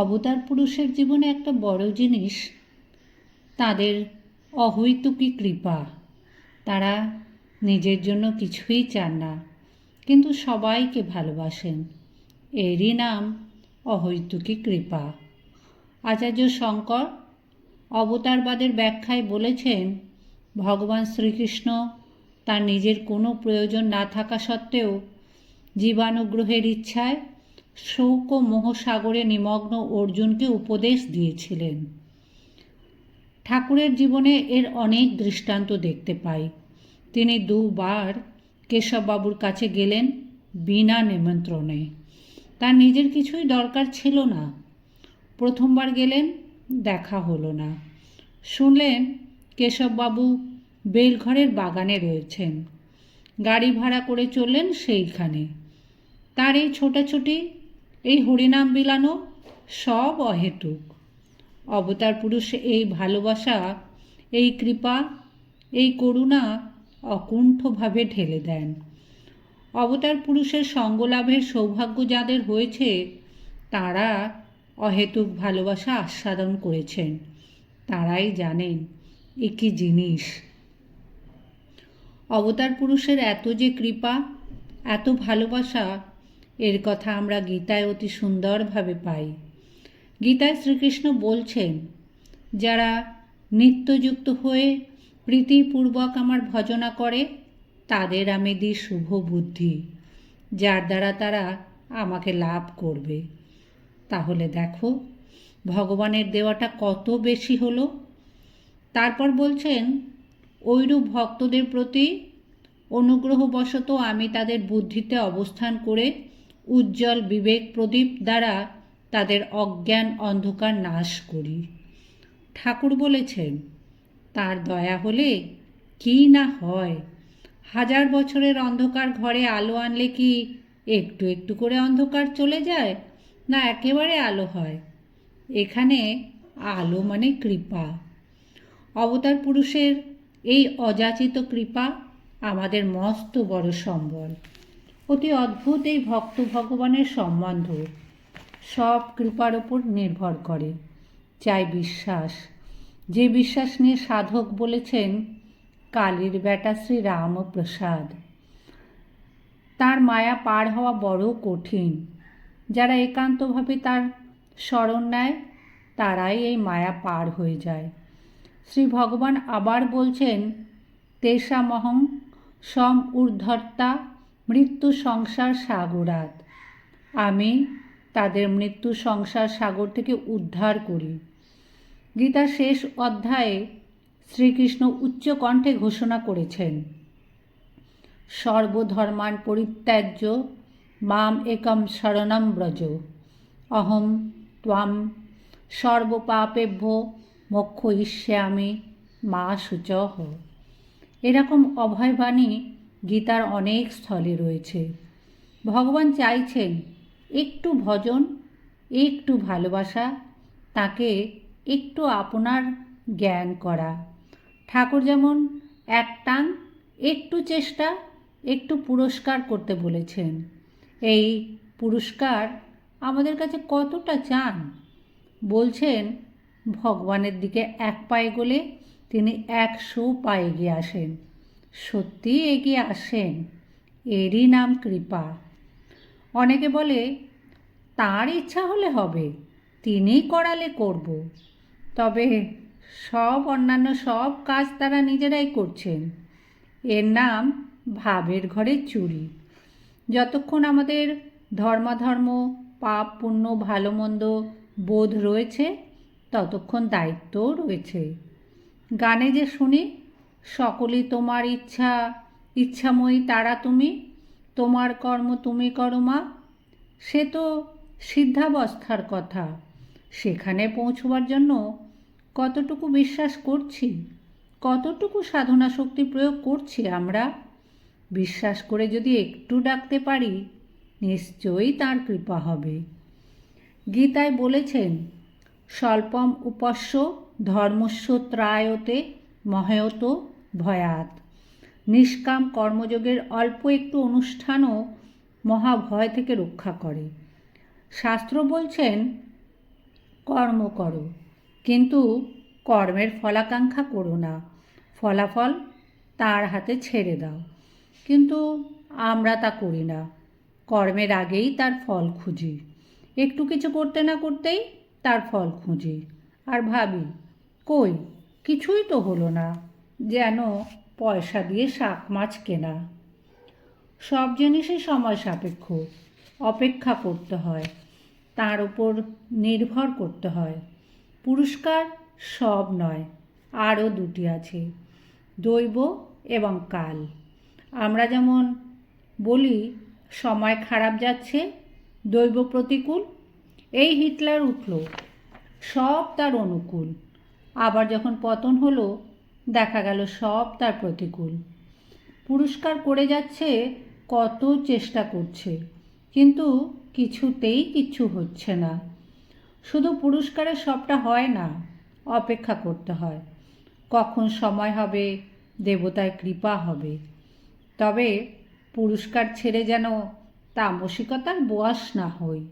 অবতার পুরুষের জীবনে একটা বড় জিনিস, তাদের অহৈতুকী কৃপা। তারা নিজের জন্য কিছুই চান না, কিন্তু সবাইকে ভালোবাসেন। এরই নাম অহৈতুকী কৃপা। আচার্য শঙ্কর অবতারবাদের ব্যাখ্যায় বলেছেন, ভগবান শ্রীকৃষ্ণ তার নিজের কোনো প্রয়োজন না থাকা সত্ত্বেও জীবানুগ্রহের ইচ্ছায় শোক ও মোহসাগরে নিমগ্ন অর্জুনকে উপদেশ দিয়েছিলেন। ঠাকুরের জীবনে এর অনেক দৃষ্টান্ত দেখতে পাই। তিনি দুবার কেশববাবুর কাছে গেলেন বিনা নিমন্ত্রণে। তার নিজের কিছুই দরকার ছিল না। প্রথমবার গেলেন, দেখা হলো না। শুনলেন কেশববাবু বেলঘরের বাগানে রয়েছেন। গাড়ি ভাড়া করে চললেন সেইখানে। তার এই ছোটাছুটি এই হরিনাম বিলানো সব অহেতুক। অবতার পুরুষ এই ভালোবাসা, এই কৃপা, এই করুণা অকুণ্ঠভাবে ঢেলে দেন। অবতার পুরুষের সঙ্গলাভের সৌভাগ্য যাদের হয়েছে, তারা অহেতুক ভালোবাসা আস্বাদন করেছেন। তারাই জানেন এ কী জিনিস। অবতার পুরুষের এত যে কৃপা, এত ভালোবাসা এর কথা আমরা গীতায় অতি সুন্দরভাবে পাই। গীতায় শ্রীকৃষ্ণ বলছেন, যারা নিত্যযুক্ত হয়ে প্রীতিপূর্বক আমার ভজনা করে, তাদের আমি দিই শুভ বুদ্ধি। যার দ্বারা তারা আমাকে লাভ করবে। তাহলে দেখো, ভগবানের দেওয়াটা কত বেশি হলো। তারপর বলছেন, ঐরূপ ভক্তদের প্রতি অনুগ্রহবশত আমি তাদের বুদ্ধিতে অবস্থান করে উজ্জ্বল বিবেক প্রদীপ দ্বারা তাদের অজ্ঞান অন্ধকার নাশ করি। ঠাকুর বলেছেন, তার দয়া হলে কি না হয়? হাজার বছরের অন্ধকার ঘরে আলো আনলে কি একটু একটু করে অন্ধকার চলে যায় না একেবারে আলো হয়? এখানে আলো মানে কৃপা। অবতার পুরুষের এই অযাচিত কৃপা আমাদের মস্ত বড় সম্বল। অতি অদ্ভুত এই ভক্ত ভগবানের সম্বন্ধ। সব কৃপার ওপর নির্ভর করে। চাই বিশ্বাস। যে বিশ্বাস নিয়ে সাধক বলেছেন, কালীর বেটা শ্রী রামপ্রসাদ তার মায়া পার হওয়া বড় কঠিন। যারা একান্তভাবে তার স্মরণ নেয়, তারাই এই মায়া পার হয়ে যায়। শ্রী ভগবান আবার বলছেন, তেষামহং সম ঊর্ধ্বর্তা মৃত্যু সংসার সাগরাত। আমি তাদের মৃত্যু সংসার সাগর থেকে উদ্ধার করি। গীতার শেষ অধ্যায়ে শ্রীকৃষ্ণ উচ্চ কণ্ঠে ঘোষণা করেছেন সর্বধর্মান পরিত্যাজ্য মাম একম শরণম ব্রজ। অহম ত্বাম সর্বপাপেভ্য মোক্ষ ইষ্যামি মা শুচহ এরকম অভয়বাণী গীতার অনেক স্থলে রয়েছে। ভগবান চাইছেন একটু ভজন, একটু ভালোবাসা, তাকে একটু আপনার জ্ঞান করা। ঠাকুর যেমন এক টান, একটু চেষ্টা, একটু পুরস্কার করতে বলেছেন। এই পুরস্কার আমাদের কাছে কতটা চান? বলছেন, ভগবানের দিকে এক পায়ে গলে তিনি একশো পায়ে গিয়ে আসেন। সত্যি এগিয়ে আসেন? এরই নাম কৃপা। অনেকে বলে, তার ইচ্ছা হলে হবে তিনি করালে করব। তবে সব অন্যান্য সব কাজ তারা নিজেরাই করছেন। এর নাম ভাবের ঘরে চুরি। যতক্ষণ আমাদের ধর্মাধর্ম পাপ পুণ্য ভালো মন্দ বোধ রয়েছে, ততক্ষণ দায়িত্বও রয়েছে। গানে যে শুনি সকলই তোমার ইচ্ছা, ইচ্ছাময়ী তারা তুমি, তোমার কর্ম তুমি করো মা। সে তো সিদ্ধাবস্থার কথা। সেখানে পৌঁছবার জন্য কতটুকু বিশ্বাস করছি, কতটুকু সাধনা শক্তি প্রয়োগ করছি আমরা? বিশ্বাস করে যদি একটু ডাকতে পারি, নিশ্চয়ই তার কৃপা হবে। গীতায় বলেছেন, স্বল্পম উপস্য ধর্মস্য ত্রায়তে মহয়ত ভয়াত। নিষ্কাম কর্মযোগের অল্প একটু অনুষ্ঠানও মহাভয় থেকে রক্ষা করে। শাস্ত্র বলছেন, কর্ম করো, কিন্তু কর্মের ফলাকাঙ্ক্ষা করো না। ফলাফল তার হাতে ছেড়ে দাও। কিন্তু আমরা তা করি না। কর্মের আগেই তার ফল খুঁজি। একটু কিছু করতে না করতেই তার ফল খুঁজি। আর ভাবি, কই কিছুই তো হলো না, যেন পয়সা দিয়ে শাক মাছ কেনা। সব জিনিসই সময় সাপেক্ষ, অপেক্ষা করতে হয়, তার উপর নির্ভর করতে হয়। পুরস্কার সব নয়, আরও দুটি আছে, দৈব এবং কাল। আমরা যেমন বলি, সময় খারাপ যাচ্ছে, দৈব প্রতিকূল, এই হিটলার উঠল, সব তার অনুকূল। আবার যখন পতন হলো, দেখা গেল সব তার প্রতিকূল। পুরস্কার করে যাচ্ছে, কত চেষ্টা করছে, কিন্তু কিছুতেই কিচ্ছু হচ্ছে না। শুধু পুরস্কারের সবটা হয় না, অপেক্ষা করতে হয়। কখন সময় হবে, দেবতার কৃপা হবে। তবে পুরস্কার ছেড়ে যেন তামসিকতার বোয়াস না হই।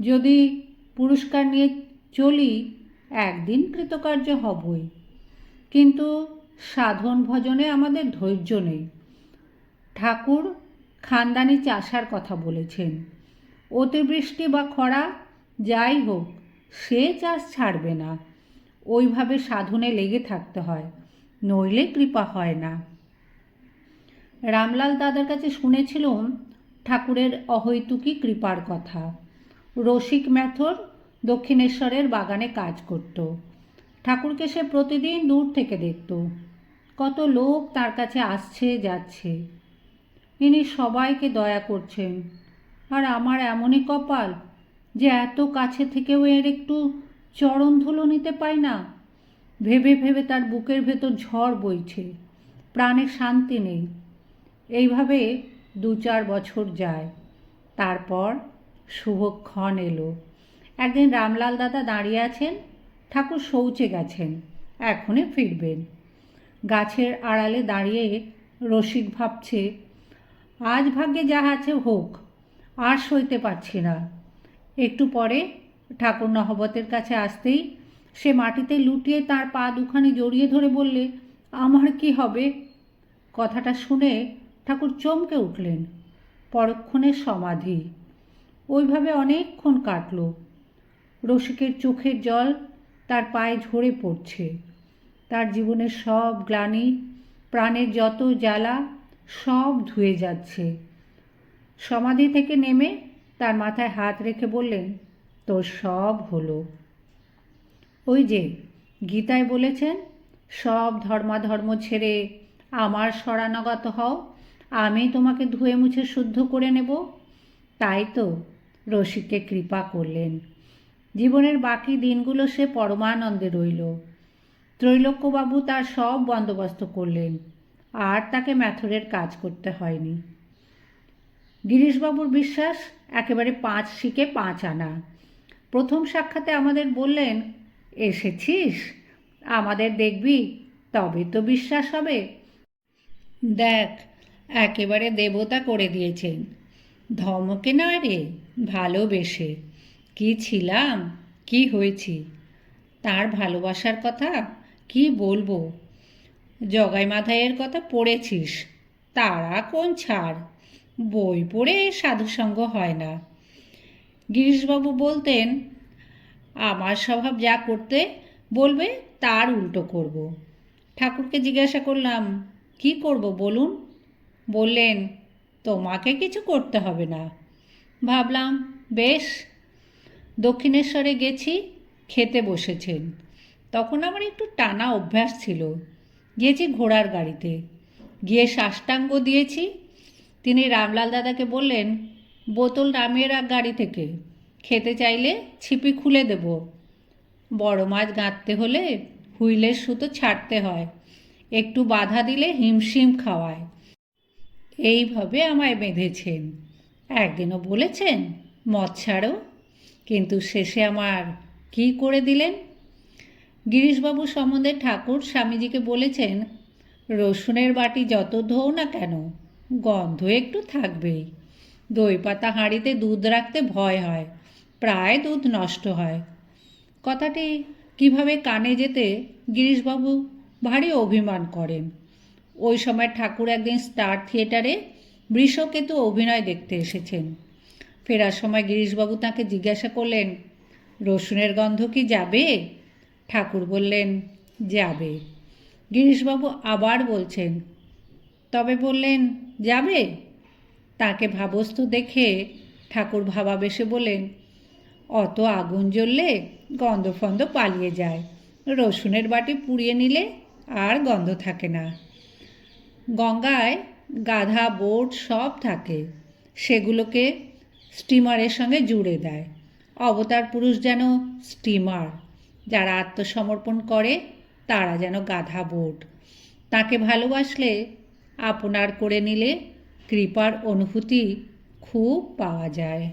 যদি পুরস্কার নিয়ে চলি একদিন কৃতকার্য হবই। কিন্তু সাধন ভজনে আমাদের ধৈর্য নেই। ঠাকুর খানদানি চাষার কথা বলেছেন। অতিবৃষ্টি বা খরা যাই হোক, সে চাষ ছাড়বে না। ওইভাবে সাধনে লেগে থাকতে হয়, নইলে কৃপা হয় না। রামলাল দাদার কাছে শুনেছিলাম ঠাকুরের অহৈতুকী কৃপার কথা। রসিক ম্যাথর দক্ষিণেশ্বরের বাগানে কাজ করত। ঠাকুরকে সে প্রতিদিন দূর থেকে দেখত। কত লোক তার কাছে আসছে, যাচ্ছে। ইনি সবাইকে দয়া করছেন। আর আমার এমনই কপাল যে এত কাছে থেকেও এর একটু চরণ ধুলো নিতে পাই না। ভেবে ভেবে তার বুকের ভেতর ঝড় বইছে। প্রাণে শান্তি নেই। এইভাবে দু চার বছর যায়। তারপর শুভক্ষণ এলো। একদিন রামলাল দাদা দাঁড়িয়ে আছেন, ঠাকুর শৌচে গেছেন, এখনই ফিরবেন। গাছের আড়ালে দাঁড়িয়ে রসিক ভাবছে, আজ ভাগ্যে যা আছে হোক, আর সইতে পারছি না। একটু পরে ঠাকুর নহবতের কাছে আসতেই সে মাটিতে লুটিয়ে তার পা দুখানি জড়িয়ে ধরে বললে, আমার কি হবে? কথাটা শুনে ঠাকুর চমকে উঠলেন, পরক্ষণে সমাধি। ওইভাবে অনেকক্ষণ কাটল। রসিকের চোখের জল তার পায়ে ঝরে পড়ছে। তার জীবনের সব গ্লানি, প্রাণের যত জ্বালা, সব ধুয়ে যাচ্ছে। সমাধি থেকে নেমে তার মাথায় হাত রেখে বললেন, তোর সব হলো। ওই যে গীতায় বলেছেন, সব ধর্মাধর্ম ছেড়ে আমার শরণাগত হও, আমি তোমাকে ধুয়ে মুছে শুদ্ধ করে নেব। তাই তো রসিককে কৃপা করলেন। জীবনের বাকি দিনগুলো সে পরমানন্দে রইল। ত্রৈলোক্যবাবু তার সব বন্দোবস্ত করলেন, আর তাকে ম্যাথরের কাজ করতে হয়নি। গিরিশবাবুর বিশ্বাস, একেবারে পাঁচ শিখে পাঁচ আনা। প্রথম সাক্ষাতে আমাদের বললেন, এসেছিস? আমাদের দেখবি, তবে তো বিশ্বাস হবে। দেখ, একেবারে দেবতা করে দিয়েছেন। ধমকে নয় রে, ভালোবেসে। কি ছিলাম? কি হয়েছি? তার ভালোবাসার কথা কি বলব? জগাই মাথায়ের কথা পড়েছিস, তারা কোন ছাড়? বই পড়ে সাধুসঙ্গ হয় না। গিরিশবাবু বলতেন, আমার স্বভাব যা করতে বলবে, তার উল্টো করব। ঠাকুরকে জিজ্ঞাসা করলাম, কি করব বলুন? বললেন, তোমাকে কিছু করতে হবে না। ভাবলাম, বেশ দক্ষিণেশ্বরে গেছি, খেতে বসেছেন। তখন আমার একটু টানা অভ্যাস ছিল। গিয়েছি ঘোড়ার গাড়িতে। গিয়ে সাষ্টাঙ্গ দিয়েছি। তিনি রামলাল দাদাকে বললেন, বোতল নামিয়ে রাখ গাড়ি থেকে। খেতে চাইলে ছিপি খুলে দেব। বড় মাছ গাঁততে হলে হুইলের সুতো ছাড়তে হয়। একটু বাধা দিলে হিমশিম খাওয়ায়। এইভাবে আমায় বেঁধেছেন। একদিনও বলেছেন, মদ ছাড়ো। কিন্তু শেষে আমার কি করে দিলেন? গিরিশবাবু সম্বন্ধে ঠাকুর স্বামীজিকে বলেছেন, রসুনের বাটি যত ধোও না কেন, গন্ধ একটু থাকবেই। দই পাতা হাঁড়িতে দুধ রাখতে ভয় হয়, প্রায় দুধ নষ্ট হয়। কথাটি কীভাবে কানে যেতে গিরিশবাবু ভারী অভিমান করেন। ওই সময় ঠাকুর একদিন স্টার থিয়েটারে বৃষকেতু অভিনয় দেখতে এসেছেন। ফেরার সময় গিরিশবাবু তাকে জিজ্ঞাসা করলেন, রসুনের গন্ধ কি যাবে? ঠাকুর বললেন, যাবে। গিরিশবাবু আবার বলছেন, তবে বললেন, যাবে? তাকে ভাবস্তু দেখে ঠাকুর ভাবাবেশে বলেন অত আগুন জ্বললে গন্ধ ফন্ধ পালিয়ে যায়। রসুনের বাটি পুড়িয়ে নিলে আর গন্ধ থাকে না। গঙ্গায় গাধা, বোট সব থাকে। সেগুলোকে স্টিমারের সঙ্গে জুড়ে দেয়। অবতার পুরুষ যেন স্টিমার। যারা আত্মসমর্পণ করে, তারা যেন গাধা বোট। তাকে ভালোবাসলে, আপনার করে নিলে কৃপার অনুভূতি খুব পাওয়া যায়।